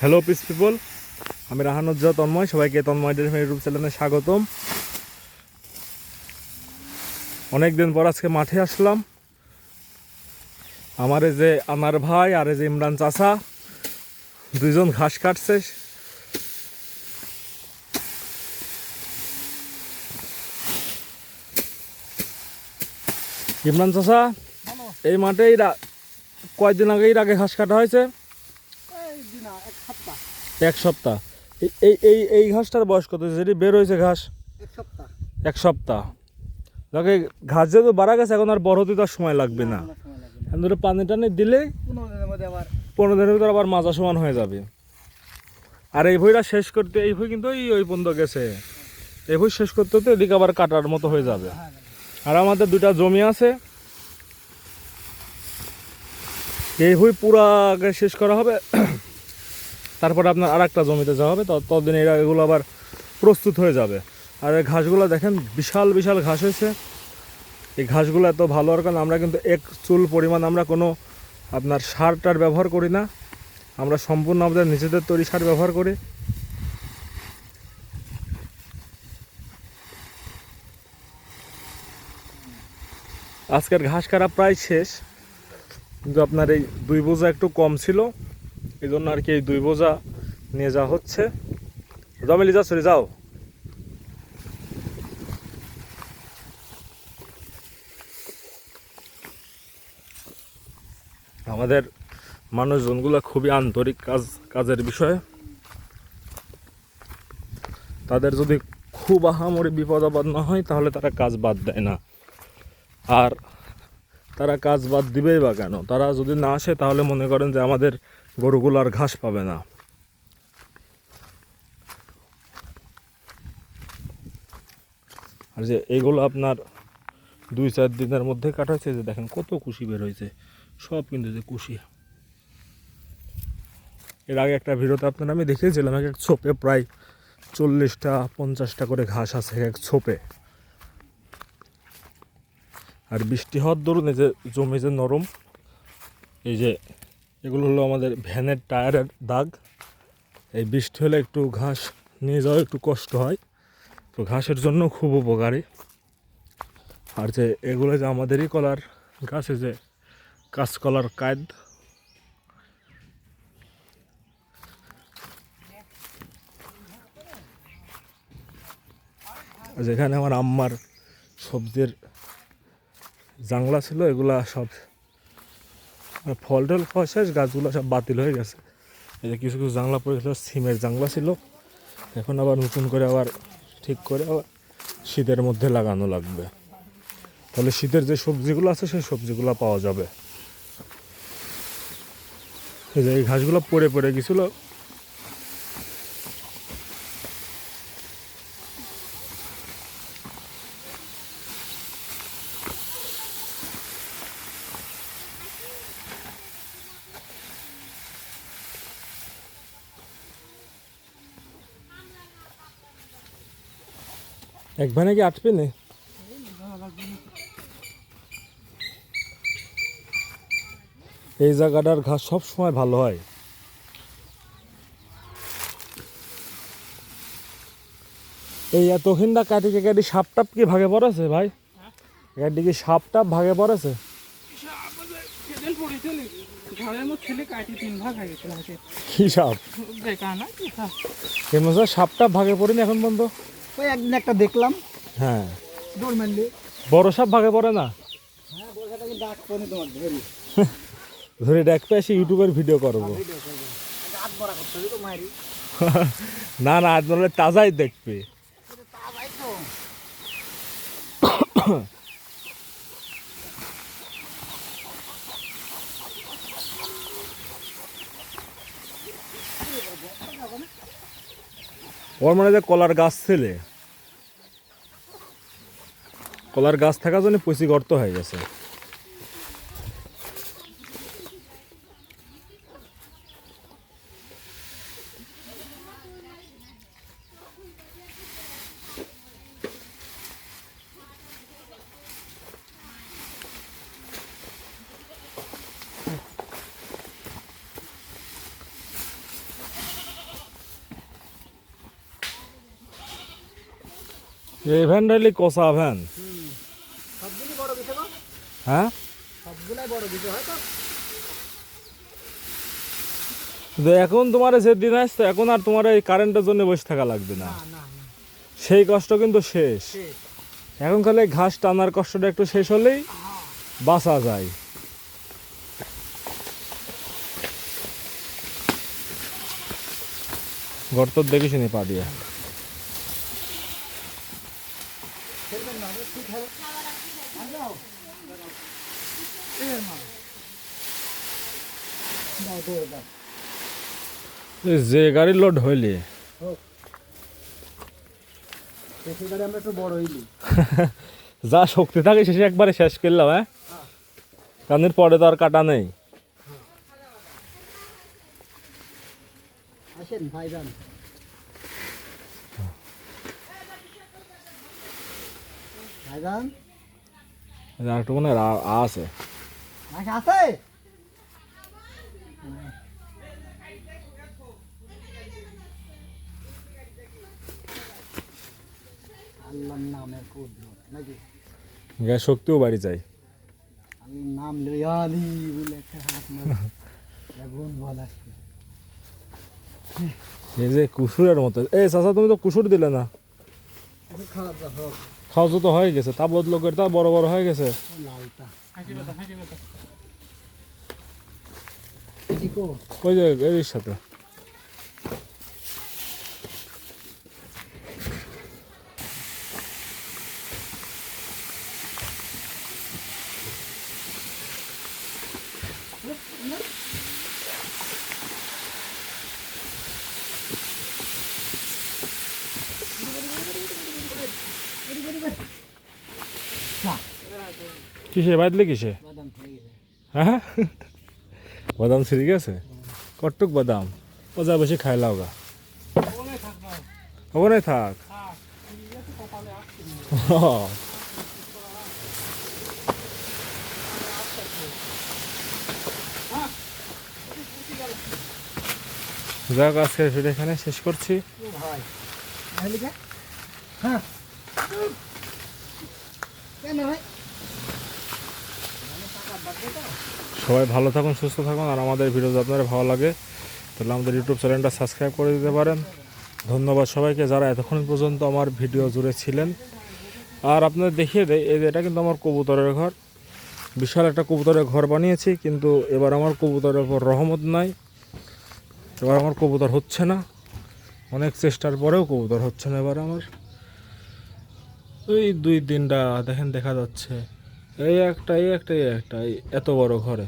Hello piece people আমি রাহানুজ্জা তন্ময়, সবাইকে Tanmoy dairy YouTube চ্যানেলে স্বাগতম। অনেক দিন পর আজকে মাঠে আসলাম। আমার এই যে আমার ভাই আর এই যে ইমরান চাষা দুইজন ঘাস কাটছে। ইমরান চাষা এই মাঠে এই রা- কয়দিন আগে এর আগে ঘাস কাটা হয়েছে? এক সপ্তাহ। এই- এই এই এই ঘাসটার বয়স কত? যেটি বের হয়েছে ঘাস? এক সপ্তাহ। যাকে ঘাস যেহেতু বাড়া গেছে এখন আর বড় হতে তার সময় লাগবে না। এখন ধরে পানি টানি দিলেই পনেরো দিনের ভিতরে আবার মাজা সমান হয়ে যাবে। আর এই ভইটা শেষ করতে এই ভই কিন্তু ওই ওই পর্যন্ত গেছে। এই ভই শেষ করতে তো এদিকে আবার কাটার মতো হয়ে যাবে। আর আমাদের দুটা জমি আছে। এই ভই পুরা আগে শেষ করা হবে। তারপরে আপনার আর একটা জমিতে যাওয়া হবে ততদিন এরা এগুলো আবার প্রস্তুত হয়ে যাবে। আর এই ঘাসগুলো দেখেন, বিশাল বিশাল ঘাস হয়েছে। এই ঘাসগুলো এত ভালো আর কারণ আমরা কিন্তু এক চুল পরিমাণ আমরা কোনো আপনার সার টার ব্যবহার করি না। আমরা সম্পূর্ণ আমাদের নিজেদের তৈরি সার ব্যবহার করি। আজকের ঘাস কাটা প্রায় শেষ। কিন্তু আপনার এই দুই বোঝা একটু কম ছিল। এই জন্য আর কি এই দুই বোঝা নিয়ে যাওয়া হচ্ছে। জমেলি যা, সরি, যাও। আমাদের মানুষজনগুলো খুবই আন্তরিক কাজ, কাজের বিষয়ে। তাদের যদি খুব আহামরি বিপদ আপদ না হয়, তাহলে তারা কাজ বাদ দেয় না। আর তারা কাজ বাদ দিবেই বা কেন? তারা যদি না আসে, তাহলে মনে করেন যে আমাদের গরুগুলো আর ঘাস পাবে না। আর যে এইগুলো আপনার দুই চার দিনের মধ্যে কাটা হয়েছে, যে দেখেন কত কুশি বের হয়েছে, সব কিন্তু যে কুশি। এর আগে একটা ভিডিওতে আপনার আমি দেখিয়েছিলাম, এক এক ছোপে প্রায় চল্লিশটা, পঞ্চাশটা করে ঘাস আছে এক এক ছোপে। আর বৃষ্টি হওয়ার দরুন এই যে জমি যে নরম, এই যে এগুলো হলো আমাদের ভ্যানের টায়ারের দাগ। এই বৃষ্টি হলে একটু ঘাস নিয়ে যাওয়া একটু কষ্ট হয়। তো ঘাসের জন্য খুব উপকারী। আর যে এগুলো যে আমাদেরই কলার গাছে যে কাঁচকলার কায়দ যেখানে আমার আম্মার সবজির জাংলা ছিল, এগুলা সব ফল টল খাওয়া শেষ, গাছগুলো সব বাতিল হয়ে গেছে। এই যে কিছু কিছু জাংলা পড়ে গেছিল সিমের জাংলা ছিল। এখন আবার নতুন করে আবার ঠিক করে আবার শীতের মধ্যে লাগানো লাগবে। তাহলে শীতের যে সবজিগুলো আছে, সেই সবজিগুলো পাওয়া যাবে। এই যে এই ঘাসগুলো পড়ে পড়ে গেছিল। এক ভানে কি আটবে না। এই জায়গাটার ঘাস সব সময় ভালো হয়। এই এতক্ষণটা কাটিকে কাটি সাপ টাপ কি ভাগে পড়েছে ভাই? কাটি কি সাপ টাপ ভাগে পড়েছে কি সাপ? দেখা না কি খা এমন সাপ টাপ ভাগে পড়েনি এখন পর্যন্ত। ওই একদিন একটা দেখলাম। হ্যাঁ। দৌড় মারলি। বড় সাপ ভাগে পড়ে না? হ্যাঁ ডাক তোমার ধরি ধরে দেখতে আসি ইউটিউবের ভিডিও করব। মারি না না আজ বলে তাজাই দেখবে। তা ভাই তো। ওর মানে যে কলার গাছ ছেলে। কলার গাছ থাকার জন্য পচি গর্ত হয়ে গেছে। এই ভ্যানটা কষা ভ্যান। হ্যাঁ? এখন তোমার যেদিন আসতো এখন আর তোমার এই কারেন্টের জন্য বসে থাকা লাগবে না। সেই কষ্ট কিন্তু শেষ। শেষ। এখন খালি ঘাস টানার কষ্টটা একটু শেষ হলেই বাঁচা যায়। গর্ত দেখিস নি পা দিয়ে দাও দৌড় দাও এই যে গাড়ির লোড হইলে। গাড়ি যা শক্তি থাকে শেষে একবারে শেষ করলাম হ্যাঁ? কানের পরে তো আর কাটা নেই। আসেন ভাইজান। ভাইজান? আর একটু মনে আছে। আছে? আল্লাহর নামে কুদরত নাকি? গ্যাস শক্তিও বাড়ি আমি নাম লইয়ালি বলে একটা হাত মার। আগুন বলা এই যে কুসুরের মতো। এই চাচা তুমি তো কুসুর দিলে না? খাওয়া তো হয়ে গেছে তা বদলো করে তা বড় বড় হয়ে গেছে। লালটা। হাঁকি ব্যথা হাঁকি ব্যথা ঠিকও ওই যে এর সাথে? কিসে বাদলে কিসে? হয়ে গেছে হ্যাঁ? বাদাম ছিঁড়ে গেছে? কটুক বাদাম। যা বেশি খাই লাও গা। ওখানে থাক। যাক আজকে ভিডিও এখানে শেষ করছি। হ্যাঁ। কেন সবাই ভালো থাকুন, সুস্থ থাকুন, আর আমাদের ভিডিও যদি আপনাদের ভালো লাগে, তাহলে আমাদের ইউটিউব চ্যানেলটা সাবস্ক্রাইব করে দিতে পারেন। ধন্যবাদ সবাইকে যারা এতক্ষণ পর্যন্ত আমার ভিডিও জুড়ে ছিলেন। আর আপনাদের দেখিয়ে দেয় এটা কিন্তু আমার কবুতরের ঘর। বিশাল একটা কবুতরের ঘর বানিয়েছি, কিন্তু এবার আমার কবুতরের উপর রহমত নাই। এবার আমার কবুতর হচ্ছে না। অনেক চেষ্টার পরেও কবুতর হচ্ছে না এবার আমার। ওই দুই তিনটা দেখেন, দেখা যাচ্ছে। এই একটাই একটাই একটাই এত বড় ঘরে।